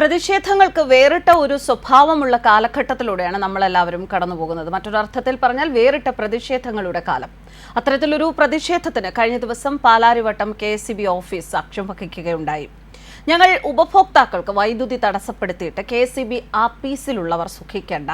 പ്രതിഷേധങ്ങൾക്ക് വേറിട്ട ഒരു സ്വഭാവമുള്ള കാലഘട്ടത്തിലൂടെയാണ് നമ്മളെല്ലാവരും കടന്നുപോകുന്നത്. മറ്റൊരർത്ഥത്തിൽ പറഞ്ഞാൽ വേറിട്ട പ്രതിഷേധങ്ങളുടെ കാലം. അത്തരത്തിലൊരു പ്രതിഷേധത്തിന് കഴിഞ്ഞ ദിവസം പാലാരിവട്ടം കെ ഓഫീസ് സാക്ഷ്യം വഹിക്കുകയുണ്ടായി. ഞങ്ങൾ ഉപഭോക്താക്കൾക്ക് വൈദ്യുതി തടസ്സപ്പെടുത്തിയിട്ട് കെ സി ബി ആപ്പീസിലുള്ളവർ സുഖിക്കേണ്ട.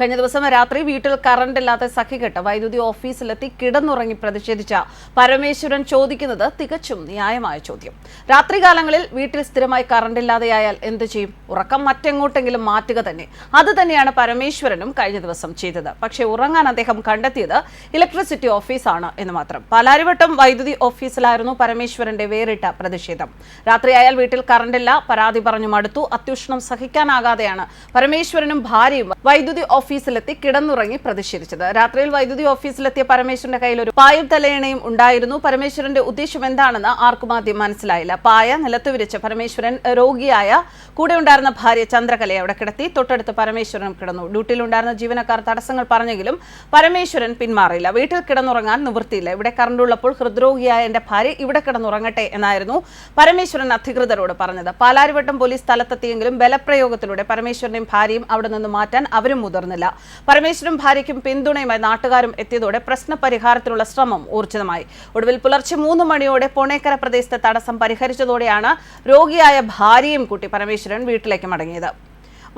കഴിഞ്ഞ ദിവസം രാത്രി വീട്ടിൽ കറണ്ട് ഇല്ലാത്ത സഖികെട്ട് വൈദ്യുതി ഓഫീസിലെത്തി കിടന്നുറങ്ങി പ്രതിഷേധിച്ച പരമേശ്വരൻ ചോദിക്കുന്നത് തികച്ചും ന്യായമായ ചോദ്യം. രാത്രികാലങ്ങളിൽ വീട്ടിൽ സ്ഥിരമായി കറണ്ട് ഇല്ലാതെയായാൽ എന്ത് ചെയ്യും? ഉറക്കം മറ്റെങ്ങോട്ടെങ്കിലും മാറ്റുക തന്നെ. അത് തന്നെയാണ് പരമേശ്വരനും കഴിഞ്ഞ ദിവസം ചെയ്തത്. പക്ഷേ ഉറങ്ങാൻ അദ്ദേഹം കണ്ടെത്തിയത് ഇലക്ട്രിസിറ്റി ഓഫീസാണ് എന്ന് മാത്രം. പാലാരിവട്ടം വൈദ്യുതി ഓഫീസിലായിരുന്നു പരമേശ്വരന്റെ വേറിട്ട പ്രതിഷേധം. രാത്രിയായാൽ വീട്ടിൽ കറണ്ടില്ല പരാതി പറഞ്ഞു മടുത്തു. അത്യുഷ്ണം സഹിക്കാനാകാതെയാണ് പരമേശ്വരനും ഭാര്യയും വൈദ്യുതി ഓഫീസിലെത്തി കിടന്നുറങ്ങി പ്രതിഷേധിച്ചത്. രാത്രിയിൽ വൈദ്യുതി ഓഫീസിലെത്തിയ പരമേശ്വരന്റെ കയ്യിൽ ഒരു പായും തലയണയും ഉണ്ടായിരുന്നു. പരമേശ്വരന്റെ ഉദ്ദേശം എന്താണെന്ന് ആർക്കും ആദ്യം മനസ്സിലായില്ല. പായ നിലത്ത് വിരിച്ച പരമേശ്വരൻ രോഗിയായ കൂടെ ഉണ്ടായിരുന്ന ഭാര്യ ചന്ദ്രകലയെ അവിടെ കിടത്തി തൊട്ടടുത്ത് പരമേശ്വരനും കിടന്നു. ഡ്യൂട്ടിയിലുണ്ടായിരുന്ന ജീവനക്കാർ തടസ്സങ്ങൾ പറഞ്ഞെങ്കിലും പരമേശ്വരൻ പിന്മാറിയില്ല. വീട്ടിൽ കിടന്നുറങ്ങാൻ നിവൃത്തിയില്ല. ഇവിടെ കറണ്ടുള്ളപ്പോൾ ഹൃദ്രോഗിയായ എന്റെ ഭാര്യ ഇവിടെ കിടന്നുറങ്ങട്ടെ എന്നായിരുന്നു പരമേശ്വരൻ അധികൃതരോട് പറഞ്ഞത്. പാലാരിവട്ടം പോലീസ് സ്ഥലത്തെത്തിയെങ്കിലും ബലപ്രയോഗത്തിലൂടെ പരമേശ്വരനെയും ഭാര്യയും അവിടെ നിന്ന് മാറ്റാൻ അവരും മുതിർന്നില്ല പരമേശ്വരനും ഭാര്യയ്ക്കും പിന്തുണയുമായി നാട്ടുകാരും എത്തിയതോടെ പ്രശ്ന പരിഹാരത്തിനുള്ള ശ്രമം ഊർജിതമായി ഒടുവിൽ പുലർച്ചെ മൂന്ന് മണിയോടെ പൊണേക്കര പ്രദേശത്തെ തടസ്സം പരിഹരിച്ചതോടെയാണ് രോഗിയായ ഭാര്യയും കൂട്ടി പരമേശ്വരൻ വീട്ടിലേക്ക് മടങ്ങിയത്.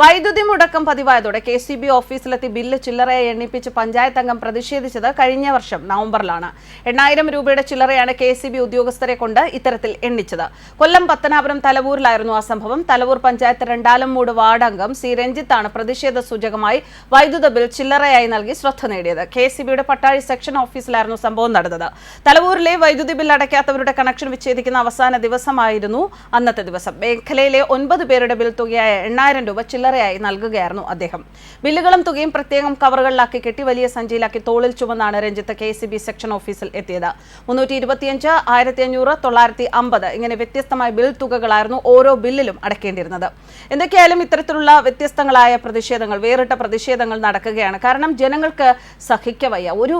വൈദ്യുതി മുടക്കം പതിവായതോടെ കെ സി ബി ഓഫീസിലെത്തി ബില്ല് ചില്ലറയെ എണ്ണിപ്പിച്ച് പഞ്ചായത്ത് അംഗം പ്രതിഷേധിച്ചത് കഴിഞ്ഞ വർഷം നവംബറിലാണ്. എണ്ണായിരം രൂപയുടെ ചില്ലറയാണ് കെ സി ബി ഉദ്യോഗസ്ഥരെ കൊണ്ട് ഇത്തരത്തിൽ എണ്ണിച്ചത്. കൊല്ലം പത്തനാപുരം തലവൂരിലായിരുന്നു ആ സംഭവം. തലവൂർ പഞ്ചായത്ത് രണ്ടാലമ്മൂട് വാർഡ് അംഗം സി. രഞ്ജിത്താണ് പ്രതിഷേധ സൂചകമായി വൈദ്യുത ബിൽ ചില്ലറയായി നൽകി ശ്രദ്ധ നേടിയത്. കെ സി ബിയുടെ പട്ടാഴി സെക്ഷൻ ഓഫീസിലായിരുന്നു സംഭവം നടന്നത്. തലവൂരിലെ വൈദ്യുതി ബിൽ അടയ്ക്കാത്തവരുടെ കണക്ഷൻ വിച്ഛേദിക്കുന്ന അവസാന ദിവസമായിരുന്നു അന്നത്തെ ദിവസം. മേഖലയിലെ ഒൻപത് പേരുടെ ബിൽ തുകയായ എണ്ണായിരം രൂപ ചില്ലറയായി നൽകുകയായിരുന്നു അദ്ദേഹം. ബില്ലുകളും തുകയും പ്രത്യേകം കവറുകളിലാക്കി കെട്ടി വലിയ സഞ്ചിയിലാക്കി തോളിൽ ചുമന്നാണ് രഞ്ജിത്ത് കെ സെക്ഷൻ ഓഫീസിൽ എത്തിയത്. മുന്നൂറ്റി ഇരുപത്തിയഞ്ച് ആയിരത്തി അഞ്ഞൂറ് തൊള്ളായിരത്തി അമ്പത് ഇങ്ങനെ വ്യത്യസ്തമായ ബിൽ തുകകളായിരുന്നു ഓരോ ബില്ലിലും അടക്കേണ്ടിയിരുന്നത്. എന്തൊക്കെയായാലും ഇത്തരത്തിലുള്ള വ്യത്യസ്തങ്ങളായ പ്രതിഷേധങ്ങൾ വേറിട്ട പ്രതിഷേധങ്ങൾ നടക്കുകയാണ്. കാരണം ജനങ്ങൾക്ക് സഹിക്കവയ്യ ഒരു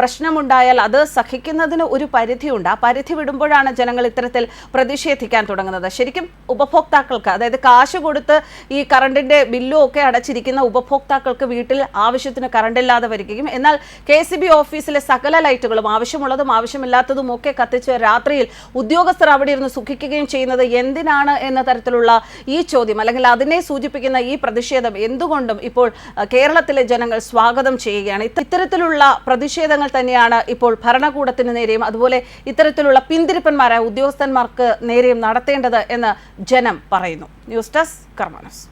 പ്രശ്നമുണ്ടായാൽ അത് സഹിക്കുന്നതിന് ഒരു പരിധിയുണ്ട്. ആ പരിധി വിടുമ്പോഴാണ് ജനങ്ങൾ ഇത്തരത്തിൽ പ്രതിഷേധിക്കാൻ തുടങ്ങുന്നത്. ശരിക്കും ഉപഭോക്താക്കൾക്ക് അതായത് കാശ് കൊടുത്ത് ഈ കറണ്ടിന്റെ ബില്ലും ഒക്കെ അടച്ചിരിക്കുന്ന ഉപഭോക്താക്കൾക്ക് വീട്ടിൽ ആവശ്യത്തിന് കറണ്ട് ഇല്ലാതെ വരികയും എന്നാൽ കെ സി ബി ഓഫീസിലെ സകല ലൈറ്റുകളും ആവശ്യമുള്ളതും ആവശ്യമില്ലാത്തതും ഒക്കെ കത്തിച്ച് രാത്രിയിൽ ഉദ്യോഗസ്ഥർ അവിടെ ഇരുന്ന് സുഖിക്കുകയും ചെയ്യുന്നത് എന്തിനാണ് എന്ന തരത്തിലുള്ള ഈ ചോദ്യം അല്ലെങ്കിൽ അതിനെ സൂചിപ്പിക്കുന്ന ഈ പ്രതിഷേധം എന്തുകൊണ്ടും ഇപ്പോൾ കേരളത്തിലെ ജനങ്ങൾ സ്വാഗതം ചെയ്യുകയാണ്. ഇത്ത- ഇത്തരത്തിലുള്ള പ്രതിഷേധങ്ങൾ തന്നെയാണ് ഇപ്പോൾ ഭരണകൂടത്തിന് നേരെയും അതുപോലെ ഇത്തരത്തിലുള്ള പിന്തിരിപ്പന്മാരായ ഉദ്യോഗസ്ഥന്മാർക്ക് നേരെയും നടത്തേണ്ടത് എന്ന് ജനം പറയുന്നു. News desk കർമാനസ്